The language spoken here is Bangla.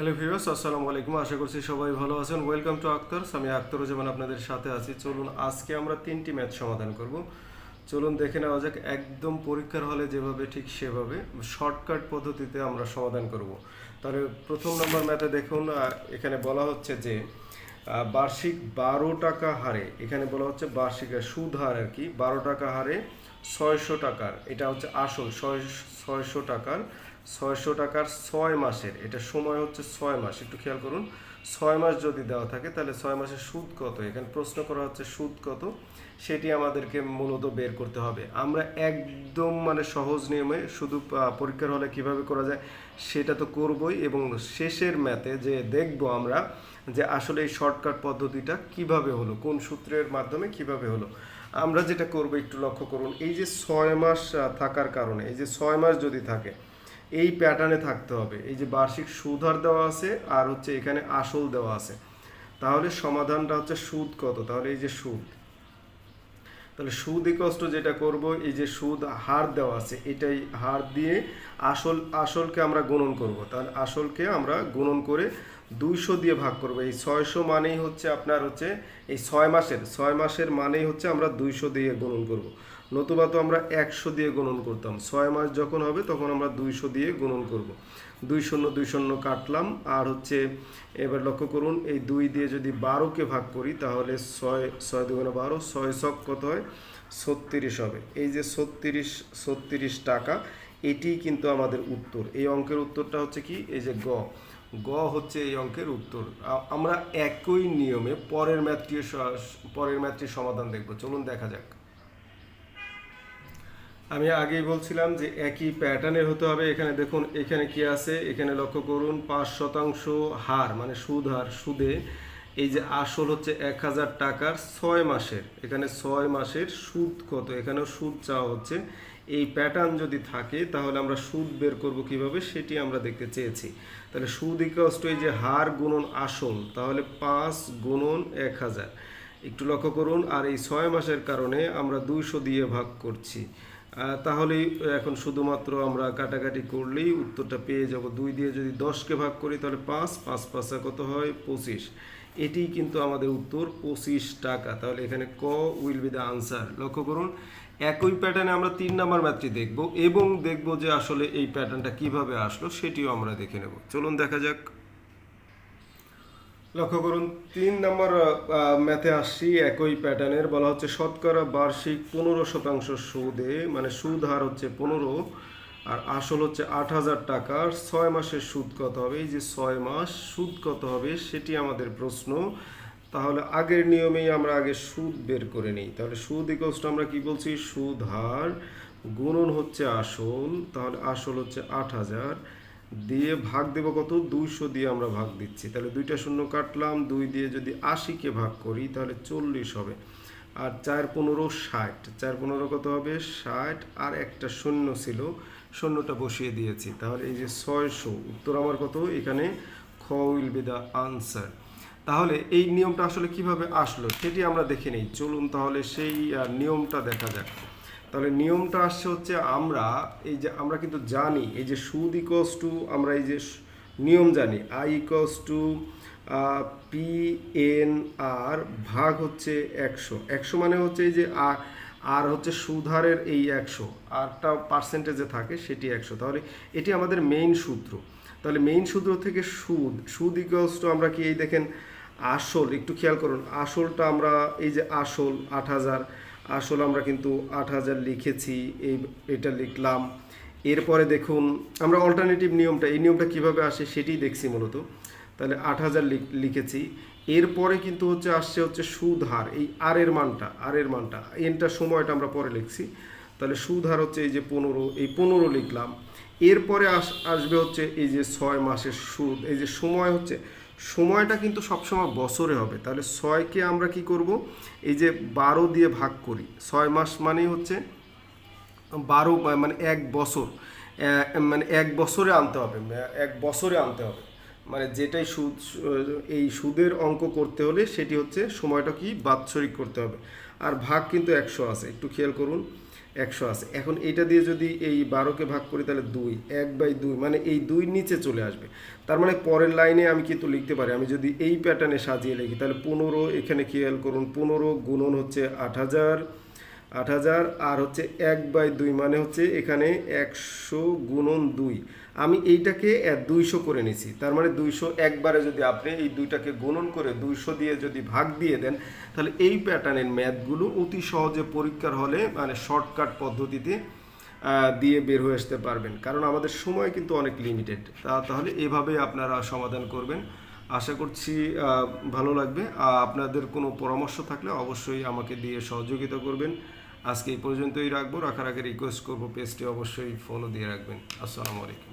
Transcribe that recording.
হ্যালো ভিউয়ার্স আসসালামু আলাইকুম। আশা করছি সবাই ভালো আছেন। ওয়েলকাম টু আক্তার আমি আক্তারুজ্জামান আপনাদের সাথে আছি। চলুন, আজকে আমরা তিনটি ম্যাথ সমাধান করব। চলুন দেখে নেওয়া যাক, একদম পরীক্ষার হলে যেভাবে, ঠিক সেভাবে শর্টকাট পদ্ধতিতে আমরা সমাধান করব। তাহলে প্রথম নম্বর ম্যাথে দেখুন এখানে বলা হচ্ছে যে বার্ষিক বারো টাকা হারে, এখানে বলা হচ্ছে বার্ষিক সুদ হার আর কি, বারো টাকা হারে ছয়শো টাকার, এটা হচ্ছে আসল ছয় ছয়শো টাকার ছয়শো টাকার ছয় মাসের, এটা সময় হচ্ছে ছয় মাস, একটু খেয়াল করুন। ছয় মাস যদি দেওয়া থাকে, তাহলে ছয় মাসের সুদ কত? এখানে প্রশ্ন করা হচ্ছে সুদ কত? সেটি আমাদেরকে মূলত বের করতে হবে। আমরা একদম মানে সহজ নিয়মে শুধু পরীক্ষার হলে কীভাবে করা যায় সেটা তো করবই এবং শেষের ম্যাথে যে দেখব আমরা যে আসলে এই শর্টকাট পদ্ধতিটা কীভাবে হলো, কোন সূত্রের মাধ্যমে কীভাবে হলো। আমরা যেটা করব একটু লক্ষ্য করুন, এই যে ছয় মাস থাকার কারণে, এই যে ছয় মাস যদি থাকে এই প্যাটার্নে থাকতে হবে। এই যে বার্ষিক সুধার দেওয়া আছে আর হচ্ছে এখানে আসল দেওয়া আছে। তাহলে সমাধানটা হচ্ছে সুদ কত? তাহলে এই যে সুদ। তাহলে সুদ ইকষ্ট যেটা করব, এই যে সুদ হার দেওয়া আছে, এটাই হার দিয়ে আসল, আসলকে আমরা গুণন করব। তাহলে আসলকে আমরা গুণন করে দুইশো দিয়ে ভাগ করব। এই ছয়শো মানেই হচ্ছে আপনার হচ্ছে, এই ছয় মাসের ছয় মাসের মানেই হচ্ছে আমরা দুইশো দিয়ে গুণন করব। নতুবা তো আমরা একশো দিয়ে গুণন করতাম। ছয় মাস যখন হবে, তখন আমরা দুইশো দিয়ে গুণন করব। দুই শূন্য দুই শূন্য কাটলাম। আর হচ্ছে, এবার লক্ষ্য করুন, এই দুই দিয়ে যদি বারোকে ভাগ করি, তাহলে ছয় ছয় দুগুণে বারো, ছয় ছক কত হয়? ছত্রিশ হবে। এই যে ছত্রিশ ছত্রিশ টাকা এটি কিন্তু আমাদের উত্তর। এই অঙ্কের উত্তরটা হচ্ছে কি? এই যে গ। গ হচ্ছে এই অঙ্কের উত্তর। আমরা একই নিয়মে পরের ম্যাথটি পরের ম্যাথটির সমাধান দেখব। চলুন দেখা যাক। আমি আগেই বলছিলাম যে একই প্যাটার্নের হতে হবে। এখানে দেখুন, এখানে কি আছে? এখানে লক্ষ্য করুন, পাঁচ শতাংশ হার মানে সুদ হার, সুদে। এই যে আসল হচ্ছে এক হাজার টাকার ছয় মাসের। এখানে ছয় মাসের সুদ কত? এখানেও সুদ চাওয়া হচ্ছে। এই প্যাটার্ন যদি থাকে, তাহলে আমরা সুদ বের করব কীভাবে? সেটি আমরা দেখতে চেয়েছি। তাহলে সুদ ইকস্ট এই যে হার গুণন আসল, তাহলে পাঁচ গুণন এক হাজার। একটু লক্ষ্য করুন, আর এই ছয় মাসের কারণে আমরা দুইশো দিয়ে ভাগ করছি। আহ, তাহলেই এখন শুধুমাত্র আমরা কাটাকাটি করলেই উত্তরটা পেয়ে যাব। দুই দিয়ে যদি দশকে ভাগ করি তাহলে পাঁচ পাঁচ পাঁচা কত হয়? পঁচিশ। এটি কিন্তু আমাদের উত্তর পঁচিশ টাকা। তাহলে এখানে ক উইল বি দ্য আনসার। লক্ষ্য করুন একই প্যাটার্নে আমরা তিন নাম্বার ম্যাথটি দেখব এবং দেখব যে আসলে এই প্যাটার্নটা কীভাবে আসলো সেটিও আমরা দেখে নেব। চলুন দেখা যাক। লক্ষ্য করুন, তিন নম্বর ম্যাথে আসছি, একই প্যাটার্নের, বলা হচ্ছে শতকরা বার্ষিক পনেরো শতাংশ সুদে মানে সুদ হার হচ্ছে পনেরো, আর আসল হচ্ছে আট হাজার টাকার, ছয় মাসের সুদ কত হবে? এই যে ছয় মাস, সুদ কত হবে? সেটি আমাদের প্রশ্ন। তাহলে আগের নিয়মেই আমরা আগে সুদ বের করে নিই। তাহলে সুদ ইকোস্ট আমরা কি বলছি? সুদ হার গুণন হচ্ছে আসল, তাহলে আসল হচ্ছে আট হাজার দিয়ে ভাগ দেব কত? দুইশো দিয়ে আমরা ভাগ দিচ্ছি। তাহলে দুইটা শূন্য কাটলাম, দুই দিয়ে যদি আশিকে ভাগ করি, তাহলে চল্লিশ হবে। আর চার পনেরো ষাট। চার পনেরো কত হবে? ষাট। আর একটা শূন্য ছিল, শূন্যটা বসিয়ে দিয়েছি। তাহলে এই যে ছয়শো, উত্তর আমার কত? এখানে খ উইল বি দ্য আনসার। তাহলে এই নিয়মটা আসলে কীভাবে আসলো, সেটি আমরা দেখে নিই। চলুন তাহলে সেই নিয়মটা দেখা যাক। তাহলে নিয়মটা আসছে হচ্ছে আমরা, এই যে আমরা কিন্তু জানি, এই যে সুদ ইকোস টু আমরা এই যে নিয়ম জানি I equals to P N R ভাগ হচ্ছে একশো। একশো মানে হচ্ছে এই যে আর হচ্ছে সুধারের এই একশো, আরটা পার্সেন্টেজে থাকে সেটি একশো। তাহলে এটি আমাদের মেইন সূত্র। তাহলে মেইন সূত্র থেকে সুদ সুদ ইকোস টু আমরা কি এই দেখেন আসল, একটু খেয়াল করুন, আসলটা আমরা এই যে আসল আট হাজার আসল আমরা কিন্তু আট হাজার লিখেছি, এই এটা লিখলাম। এরপরে দেখুন, আমরা অল্টারনেটিভ নিয়মটা, এই নিয়মটা কীভাবে আসে সেটি দেখছি মূলত। তাহলে আট হাজার লিখেছি। এরপরে কিন্তু হচ্ছে আসছে হচ্ছে সুদ হার, এই আর এর মানটা, আর এর মানটা এনটা সময়টা আমরা পরে লিখছি। তাহলে সুদ হার হচ্ছে এই যে পনেরো, এই পনেরো লিখলাম। এরপরে আস, আসবে হচ্ছে এই যে ছয় মাসের সুদ, এই যে সময় হচ্ছে সময়টা কিন্তু সবসময় বছরে হবে। তাহলে ছয়কে আমরা কি করব? এই যে বারো দিয়ে ভাগ করি। ছয় মাস মানেই হচ্ছে বারো মানে এক বছর। মানে এক বছরে আনতে হবে। এক বছরে আনতে হবে। মানে যেটাই সুদ, এই সুদের অঙ্ক করতে হলে সেটি হচ্ছে সময়টা কি? বাৎসরিক করতে হবে। আর ভাগ কিন্তু একশো আছে। একটু খেয়াল করুন। একশো আছে। এখন এইটা দিয়ে যদি এই বারোকে ভাগ করি তাহলে দুই, এক বাই দুই মানে এই দুই নিচে চলে আসবে। তার মানে পরের লাইনে আমি কিন্তু লিখতে পারি, আমি যদি এই প্যাটার্নে সাজিয়ে লিখি, তাহলে পনেরো এখানে খেয়াল করুন, পনেরো গুণন হচ্ছে আট হাজার আট হাজার, আর হচ্ছে এক বাই দুই মানে হচ্ছে এখানে একশো গুণন দুই। আমি এইটাকে দুইশো করে নিছি। তার মানে দুইশো একবারে যদি আপনি এই দুইটাকে গুণন করে দুইশো দিয়ে যদি ভাগ দিয়ে দেন, তাহলে এই প্যাটার্নের ম্যাথগুলো অতি সহজে পরীক্ষার হলে মানে শর্টকাট পদ্ধতিতে দিয়ে বের হয়ে আসতে পারবেন। কারণ আমাদের সময় কিন্তু অনেক লিমিটেড তা, তাহলে এভাবে আপনারা সমাধান করবেন। আশা করছি ভালো লাগবে। আপনাদের কোনো পরামর্শ থাকলে অবশ্যই আমাকে দিয়ে সহযোগিতা করবেন। আজকে এই পর্যন্তই রাখব। রাখার আগে রিকোয়েস্ট করব পেজটি অবশ্যই ফলো দিয়ে রাখবেন। আসসালামু আলাইকুম।